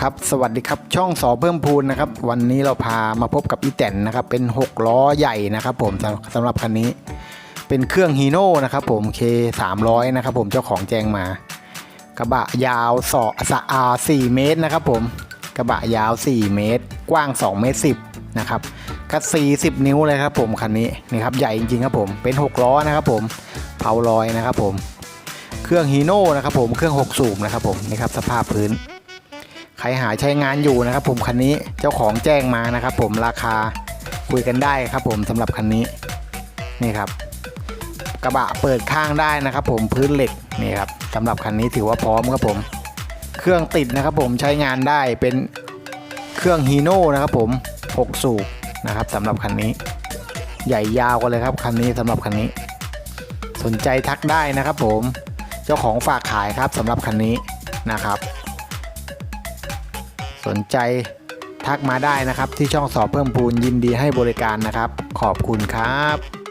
ครับสวัสดีครับช่องสอเพิ่มพูนนะครับ วันนี้เราพามาพบกับอีแตนนะครับ เป็น 6 ล้อใหญ่นะครับ ผมสำหรับคันนี้ เป็นเครื่องฮีโน่นะครับผม K 300นะครับผมเจ้าของแจ้งมา กระบะยาวสอสะอา4เมตรนะครับผมกระบะยาว 4 เมตร กว้าง 2 เมตร 10นะครับคัดซี10นิ้วเลยครับผมคันนี้นี่ครับใหญ่จริงๆครับผมเป็น 6 ล้อนะครับผมเผาลอยนะครับผม เครื่องฮีโน่นะครับผมเครื่อง 6 สูบนะครับผมนี่ครับสภาพพื้น ใครหาใช้งานอยู่นะครับ ผมคันนี้เจ้าของแจ้งมานะครับ ผมราคาคุยกันได้ครับ ผมสำหรับคันนี้นี่ครับ กระบะเปิดข้างได้นะครับ ผมพื้นเหล็กนี่ครับสำหรับคันนี้ถือว่าพร้อมครับผม เครื่องติดนะครับ ผมใช้งานได้เป็นเครื่องฮีโน่นะครับผม6 สูบนะครับสำหรับคันนี้ ใหญ่ยาวกันเลยครับคันนี้สำหรับคันนี้ สนใจทักได้นะครับ ผมเจ้าของฝากขายครับสำหรับคันนี้นะครับ สนใจทักมาได้นะครับที่ช่องสอบเพิ่มพูนยินดีให้บริการนะครับ ขอบคุณครับ